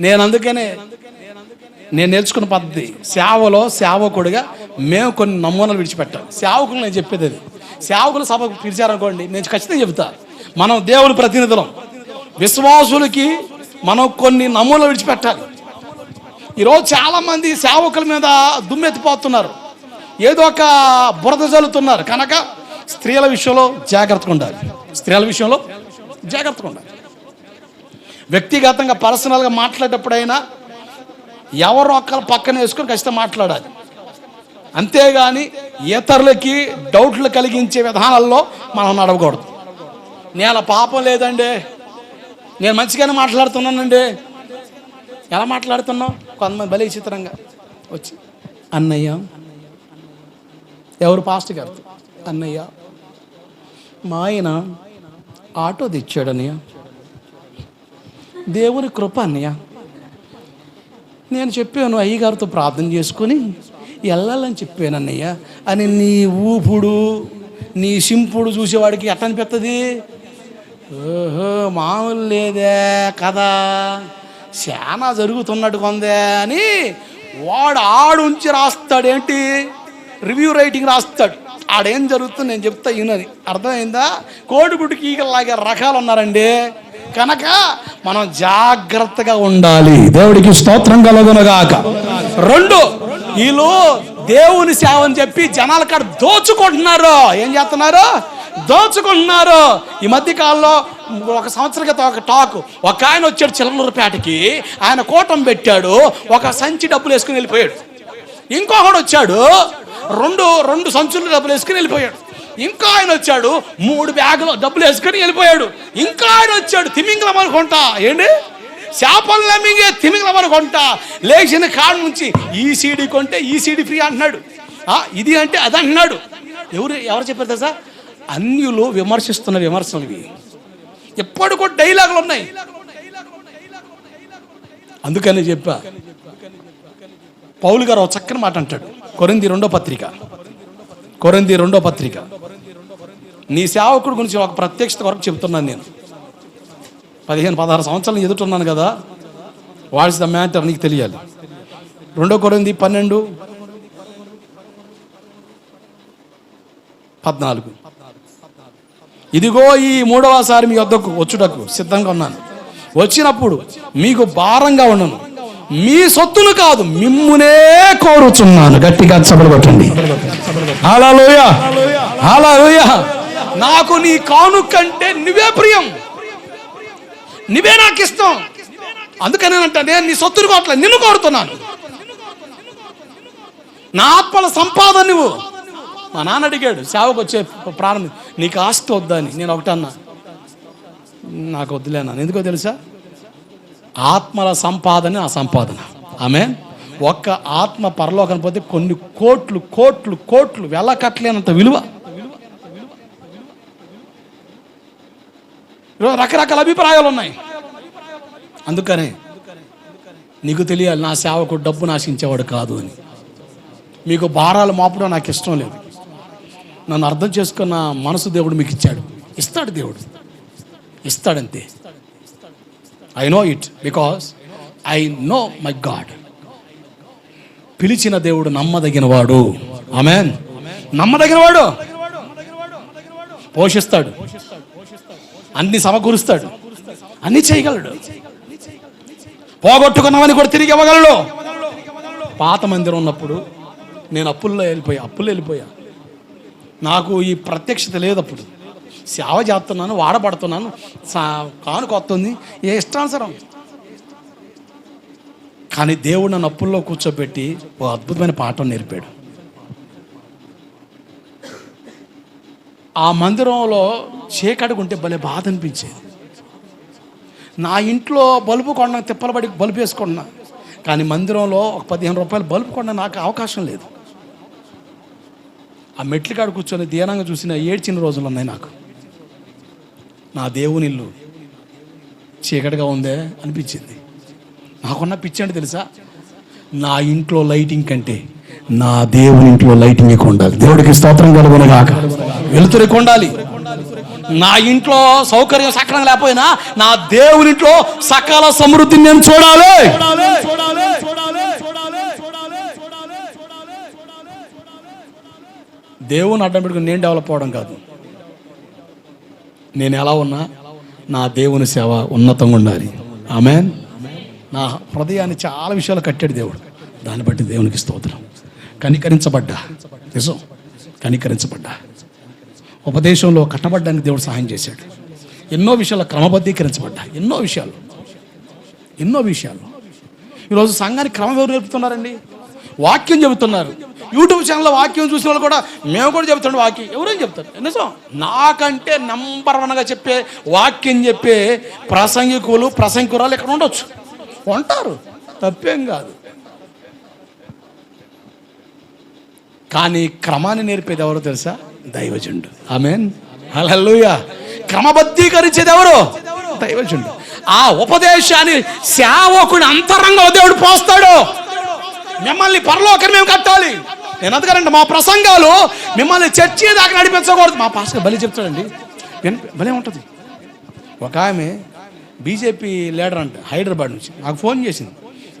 నేను అందుకనే నేను నేర్చుకున్న పద్ధతి. సేవలో సేవకుడిగా మేము కొన్ని నమూనాలు విడిచిపెట్టాం సేవకులు నేను చెప్పేది అది. సేవకులు సభకు పిలిచారనుకోండి నేను ఖచ్చితంగా చెబుతా. మనం దేవుని ప్రతినిధులం. విశ్వాసులకి మనం కొన్ని నమూనాలు విడిచిపెట్టాలి. ఈరోజు చాలామంది సేవకుల మీద దుమ్మెత్తిపోతున్నారు. ఏదో ఒక బురద జల్లుతున్నారు. కనుక స్త్రీల విషయంలో జాగ్రత్తగా ఉండాలి. స్త్రీల విషయంలో జాగ్రత్తగా ఉండాలి. వ్యక్తిగతంగా పర్సనల్గా మాట్లాడేటప్పుడైనా ఎవరు ఒక్కరు పక్కన వేసుకొని ఖచ్చితంగా మాట్లాడాలి. అంతేగాని ఇతరులకి డౌట్లు కలిగించే విధానాల్లో మనం నడవకూడదు. నేను పాపం లేదండి. నేను మంచిగానే మాట్లాడుతున్నానండి. ఎలా మాట్లాడుతున్నావు? కొంతమంది భలే చిత్రంగా వచ్చి అన్నయ్య ఎవరు పాస్ట్ గారు? అన్నయ్య మా ఆయన ఆటో తెచ్చాడు దేవుని కృప అన్నయ్య. నేను చెప్పాను అయ్యగారితో ప్రార్థన చేసుకొని వెళ్ళాలని చెప్పాను అన్నయ్య. అని నీ ఊపుడు నీ సింపుడు చూసేవాడికి ఎట్ట అనిపిస్తుంది ఓహో మామూలు లేదే కదా. చాలా జరుగుతున్నట్టు కొందే అని వాడు ఆడుంచి రాస్తాడేంటి? రివ్యూ రైటింగ్ రాస్తాడు. ఆడేం జరుగుతుంది నేను చెప్తా ఈయనని అర్థమైందా? కోడిగుడ్డుకి ఈగలాగే రకాలు ఉన్నారండి. కనుక మనం జాగ్రత్తగా ఉండాలి. దేవుడికి స్తోత్రం కలుగునగాక. రెండు వీళ్ళు దేవుని సేవ అని చెప్పి జనాల కాడ దోచుకుంటున్నారు. ఏం చేస్తున్నారు? దోచుకుంటున్నారు. ఈ మధ్య కాలంలో ఒక సంవత్సరం క్రితం ఒక టాక్. ఒక ఆయన వచ్చాడు చిల్లూరుపేటకి ఆయన కూటం పెట్టాడు. ఒక సంచి డబ్బులు వేసుకుని వెళ్ళిపోయాడు. ఇంకొకడు వచ్చాడు. రెండు రెండు సంచులు డబ్బులు వేసుకుని వెళ్ళిపోయాడు. ఇంకా ఆయన వచ్చాడు మూడు బ్యాగులు డబ్బులు వేసుకుని వెళ్ళిపోయాడు. ఇంకా ఆయన వచ్చాడు తిమింగలం అనుకుంటా ఏంటి? చేపలు నమ్మింగే తిమింగలం అనుకుంటా లేచిన కాడ నుంచి ఈ సీడీ కొంటే ఈ సీడీ ఫ్రీ అంటున్నాడు. ఆ, ఇది అంటే అది అంటున్నాడు. ఎవరు ఎవరు చెప్పారు తెలుసా? అన్యులు విమర్శిస్తున్న విమర్శలు ఇవి. ఎప్పుడు కూడా డైలాగులు ఉన్నాయి. అందుకని చెప్పా. పౌలు గారు చక్కని మాట అంటాడు. కొరింది రెండో పత్రిక. కొరింది రెండో పత్రిక. నీ సేవకుడి గురించి ఒక ప్రత్యక్షత వరకు చెప్తున్నాను నేను. పదిహేను పదహారు సంవత్సరాలు ఎదుటున్నాను కదా. వాట్స్ ద మ్యాటర్ నీకు తెలియాలి. రెండో కొరింది పన్నెండు. పద్నాలుగు. ఇదిగో ఈ మూడవసారి మీ వద్దకు వచ్చుటకు సిద్ధంగా ఉన్నాను. వచ్చినప్పుడు మీకు భారంగా ఉండను. మీ సొత్తులు కాదు మిమ్మునే కోరుచున్నాను. గట్టిగా చబలు కొట్టండి హల్లెలూయా హల్లెలూయా నాకు నీ కానుకంటే నువ్వే ప్రియం. నువ్వే నాకు ఇష్టం. అందుకని అంట నేను నీ సొత్తులు కోట్ల నిన్ను కోరుతున్నాను. నా ఆత్మల సంపాదన నువ్వు. మా నాన్న అడిగాడు సేవకు వచ్చే ప్రారంభం నీకు ఆస్తి వద్దని. నేను ఒకటన్నా నాకు వద్దులేనా ఎందుకో తెలుసా? ఆత్మల సంపాదన ఆ సంపాదన. ఆమె ఒక్క ఆత్మ పరలోకం పోతే కొన్ని కోట్లు కోట్లు కోట్లు వెళ్ళకట్లేనంత విలువ. రకరకాల అభిప్రాయాలు ఉన్నాయి. అందుకనే నీకు తెలియాలి నా సేవకు డబ్బు నాశించేవాడు కాదు అని. మీకు భారాలు మాపడం నాకు ఇష్టం లేదు. నన్ను అర్థం చేసుకున్న మనసు దేవుడు మీకు ఇచ్చాడు. ఇస్తాడు దేవుడు. ఇస్తాడంతే. I know it because I know my God పిలిచిన దేవుడు నమ్మదగిన వాడు ఆమెన్ నమ్మదగిన వాడు పోషిస్తాడు. అన్ని సమకూరుస్తాడు. అన్ని చేయగలడు. పోగొట్టుకున్నామని కూడా తిరిగి ఇవ్వగలడు. పాత మందిరం ఉన్నప్పుడు నేను అప్పుల్లో వెళ్ళిపోయా అప్పుల్లో వెళ్ళిపోయా. నాకు ఈ ప్రత్యక్షత లేదు అప్పుడు. సేవ చేస్తున్నాను వాడబడుతున్నాను. సా- కానుక వస్తుంది. ఏ ఇష్టానుసరం. కానీ దేవుడు నన్ను అప్పుల్లో కూర్చోబెట్టి ఓ అద్భుతమైన పాఠం నేర్పాడు. ఆ మందిరంలో చీకటికుంటే భలే బాధ అనిపించేది. నా ఇంట్లో బల్బు కొన్న తిప్పలబడి బల్బు వేసుకున్నా కానీ మందిరంలో ఒక పదిహేను రూపాయలు బల్బు కొండ నాకు అవకాశం లేదు. ఆ మెట్లు కాడ కూర్చొని దీనంగా చూసిన ఏడ్చిన రోజులు ఉన్నాయి నాకు. నా దేవుని ఇల్లు. చీకటిగా ఉందే అనిపించింది. నాకున్న పిచ్చి అంటే తెలుసా? నా ఇంట్లో లైటింగ్ కంటే నా దేవుని ఇంట్లో లైటింగ్ ఎక్కువ ఉండాలి. దేవుడికి స్తోత్రం కలుగునగాక వెలుతురు ఎక్కువ ఉండాలి. నా ఇంట్లో సౌకర్యం సక్రంగా లేకపోయినా నా దేవుని ఇంట్లో సమృద్ధిని నేను చూడాలి. దేవుని అడ్డం పెట్టుకుని నేను డెవలప్ అవ్వడం కాదు. నేను ఎలా ఉన్నా నా దేవుని సేవ ఉన్నతంగా ఉండాలి. ఆమె నా హృదయాన్ని చాలా విషయాలు కట్టాడు దేవుడు. దాన్ని బట్టి దేవునికి స్తోత్రం. కనికరించబడ్డా. నిజం. కనికరించబడ్డా. ఉపదేశంలో కట్టబడ్డానికి దేవుడు సహాయం చేశాడు. ఎన్నో విషయాలు క్రమబద్ధీకరించబడ్డా. ఎన్నో విషయాలు. ఎన్నో విషయాలు. ఈరోజు సంఘానికి క్రమం ఎవరు నేర్పుతున్నారండి? వాక్యం చెబుతున్నారు. యూట్యూబ్ ఛానల్లో వాక్యం చూసిన వాళ్ళు కూడా మేము కూడా చెబుతున్నాం వాక్యం. ఎవరేం చెప్తారు? నిజం? నాకంటే నంబర్ వన్గా చెప్పే వాక్యం చెప్పే ప్రసంగికులు ప్రసంగికురాలు ఇక్కడ ఉండొచ్చు? ఉంటారు. తప్పేం కాదు. కానీ క్రమాన్ని నేర్పేది ఎవరో తెలుసా? దైవజుండు ఆమెన్. హల్లెలూయ. క్రమబద్ధీకరించేది ఎవరు? దైవజుండు ఆ ఉపదేశాన్ని సేవకుని అంతరంగంలో దేవుడు పోస్తాడు. మిమ్మల్ని పరలోకం మేము కట్టాలి. నేను అందుకనండి మా ప్రసంగాలు మిమ్మల్ని చర్చి దాకా నడిపించకూడదు. మా పాస్టర్ బలి చెప్తాడండి. భలే ఉంటుంది. ఒక ఆమె బీజేపీ లీడర్ అంట హైదరాబాద్ నుంచి. నాకు ఫోన్ చేసింది.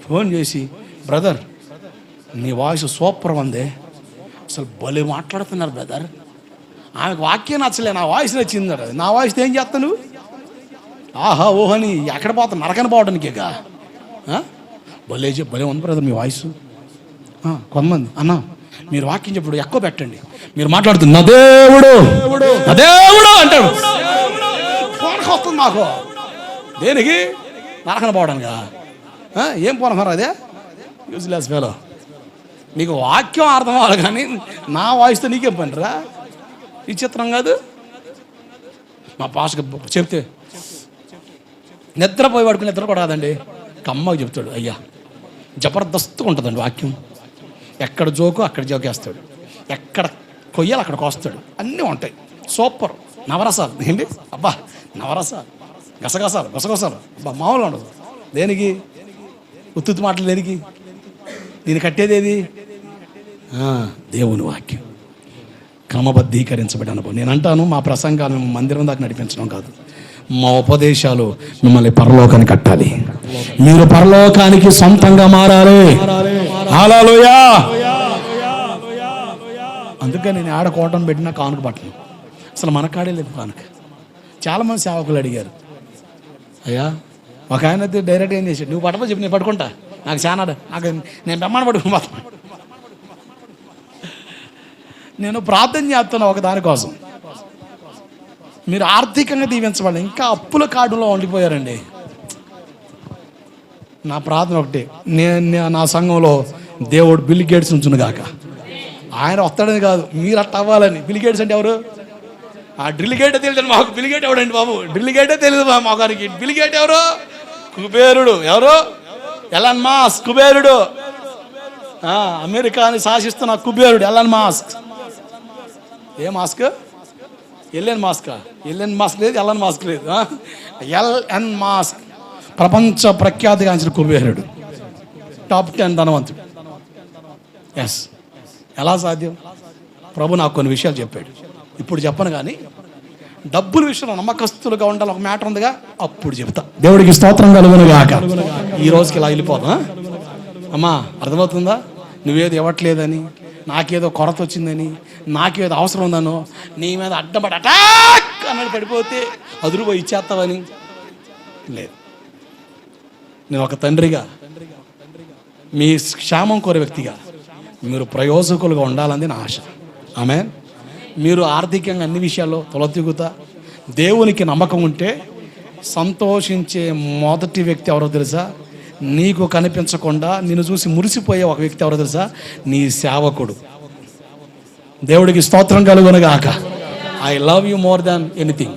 ఫోన్ చేసి బ్రదర్ నీ వాయిస్ సూపర్ ఉంది. అసలు భలే మాట్లాడుతున్నారు బ్రదర్. ఆమెకు వాక్యం నచ్చలే నా వాయిస్ నచ్చింది అది నా వాయిస్ ఏం చేస్తావు నువ్వు? ఆహా ఓహని ఎక్కడ పోతా? నరకని పోవడానికేగా? భలే చెప్పు భలే ఉంది బ్రదర్ మీ వాయిస్. కొంతమంది అన్నా మీరు వాక్యం చెప్పుడు ఎక్కువ పెట్టండి. మీరు మాట్లాడుతుంది నా దేవుడు నా దేవుడు అంటాడు వస్తుంది మాకు. దేనికి? నరకన పోవడానికా? ఏం పోనమారు అదే? యూజ్లెస్ ఫెలో నీకు వాక్యం అర్థం అవ్వాలి కానీ నా వాయిస్తో నీకేం పనిరా? ఈ చిత్రం కాదు? మా పాస్కి చెప్తే నిద్రపోయి పడుకుని నిద్ర కూడా రాదండి కమ్మగా చెప్తాడు అయ్యా జబర్దస్త్ ఉంటుందండి వాక్యం. ఎక్కడ జోకు అక్కడ జోకేస్తాడు ఎక్కడ కొయ్యాలి అక్కడ కోస్తాడు. అన్నీ ఉంటాయి. సూపర్. నవరసాలు. ఏంటి? అబ్బా నవరసాలు. గసగసాలు గసగసాలు. అబ్బా మామూలుగా ఉండదు. దేనికి? ఉత్తుత్తు మాటలు దేనికి? దీన్ని కట్టేది ఏది? దేవుని వాక్యం. క్రమబద్ధీకరించబడి అనుభవం నేను అంటాను మా ప్రసంగాలు మేము మందిరం దాకా నడిపించడం కాదు. మా ఉపదేశాలు మిమ్మల్ని పరలోకాన్ని కట్టాలి. మీరు పరలోకానికి సొంతంగా మారాలి. హల్లెలూయా. అందుకే నేను ఆడ కోటం పెట్టినా కానుక పట్టను. అసలు మన కాడే లేదు కానుక. చాలామంది సేవకులు అడిగారు. అయ్యా ఒక ఆయన అయితే డైరెక్ట్ ఏం చేశాడు? నువ్వు పట్టపో చెప్పి నేను పట్టుకుంటా. నాకు చాలా నాకు నేను బ్రహ్మాండ పట్టుకుని పోతాను నేను ప్రార్థన చేస్తున్నా ఒక దానికోసం మీరు ఆర్థికంగా దీవించబడి ఇంకా అప్పుల కాడులో ఉండిపోయారండి. నా ప్రార్థన ఒకటి. నేను నా సంఘంలో దేవుడు బిల్ గేట్స్ ఉంచును గాక. ఆయన వస్తాడని కాదు మీరు అట్ట అవ్వాలని. బిల్ గేట్స్ అంటే ఎవరు? ఆ డ్రిల్ గేటే తెలియదు మాకు బిల్ గేట్ ఎవడండి బాబు? డ్రిల్ గేటే తెలియదు మా గారికి బిల్ గేట్ ఎవరు? కుబేరుడు. ఎవరు? ఎలన్ మాస్ కుబేరుడు. అమెరికాని శాసిస్తున్న కుబేరుడు ఎలన్ మాస్క్. ఏ Musk? L N Musk? L N Musk లేదు ఎల్ఎన్ మాస్క్ లేదు ఎల్ఎన్ మాస్క్. ప్రపంచ ప్రఖ్యాతిగాంచిన కుబేరుడు. టాప్ టెన్ ధనవంతుడు. ఎస్ ఎలా సాధ్యం? ప్రభు నాకు కొన్ని విషయాలు చెప్పాడు. ఇప్పుడు చెప్పను కానీ డబ్బుల విషయంలో నమ్మకస్తులుగా ఉండాలి ఒక మ్యాటర్ ఉందిగా అప్పుడు చెప్తా. దేవుడికి స్తోత్రం కలుగును గాక ఈ రోజుకి ఇలా వెళ్ళిపోదా అమ్మా అర్థమవుతుందా? నువ్వేది ఇవ్వట్లేదని నాకేదో కొరత వచ్చిందని నాకేదో అవసరం ఉందనో నీ మీద అడ్డపడి అటాక్ అన్నది పడిపోతే అదురుపోయి ఇచ్చేస్తావని. లేదు. నేను ఒక తండ్రిగా మీ క్షేమం కోరే వ్యక్తిగా మీరు ప్రయోజకులుగా ఉండాలని నా ఆశ. ఆమె మీరు ఆర్థికంగా అన్ని విషయాల్లో తొలతిగుతా దేవునికి నమ్మకం ఉంటే సంతోషించే మొదటి వ్యక్తి ఎవరో తెలుసా? నీకు కనిపించకుండా నిన్ను చూసి మురిసిపోయే ఒక వ్యక్తి ఎవరో తెలుసా? నీ సేవకుడు. దేవుడికి స్తోత్రం కలుగునగాక. I love you more than anything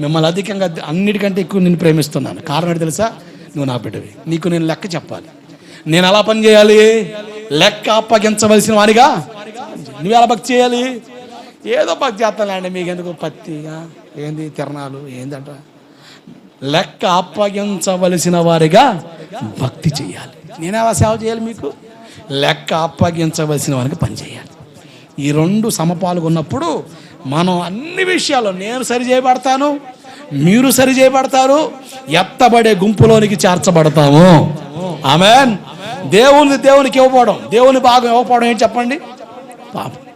మిమ్మల్ని అధికంగా అన్నిటికంటే ఎక్కువ నేను ప్రేమిస్తున్నాను. కారణం తెలుసా? నువ్వు నా బిడ్డవి. నీకు నేను లెక్క చెప్పాలి. నేను ఎలా పని చేయాలి? లెక్క అప్పగించవలసిన వాడిగా నువ్వు ఎలా భక్తి చేయాలి? ఏదో భక్తి చేస్తానులేండి మీకు ఎందుకు పత్తిగా? ఏంది తిరణాలు? ఏందంట లెక్క అప్పగించవలసిన వారిగా భక్తి చేయాలి. నేను ఎలా సేవ చేయాలి మీకు? లెక్క అప్పగించవలసిన వారికి పని చేయాలి. ఈ రెండు సమపాలుగున్నప్పుడు మనం అన్ని విషయాల్లో నేను సరి చేయబడతాను మీరు సరి చేయబడతారు ఎత్తబడే గుంపులోనికి చేర్చబడతాము. ఆమెన్. దేవుని దేవునికి ఇవ్వకపోవడం దేవుని భాగం ఇవ్వకపోవడం ఏం చెప్పండి? పాపం.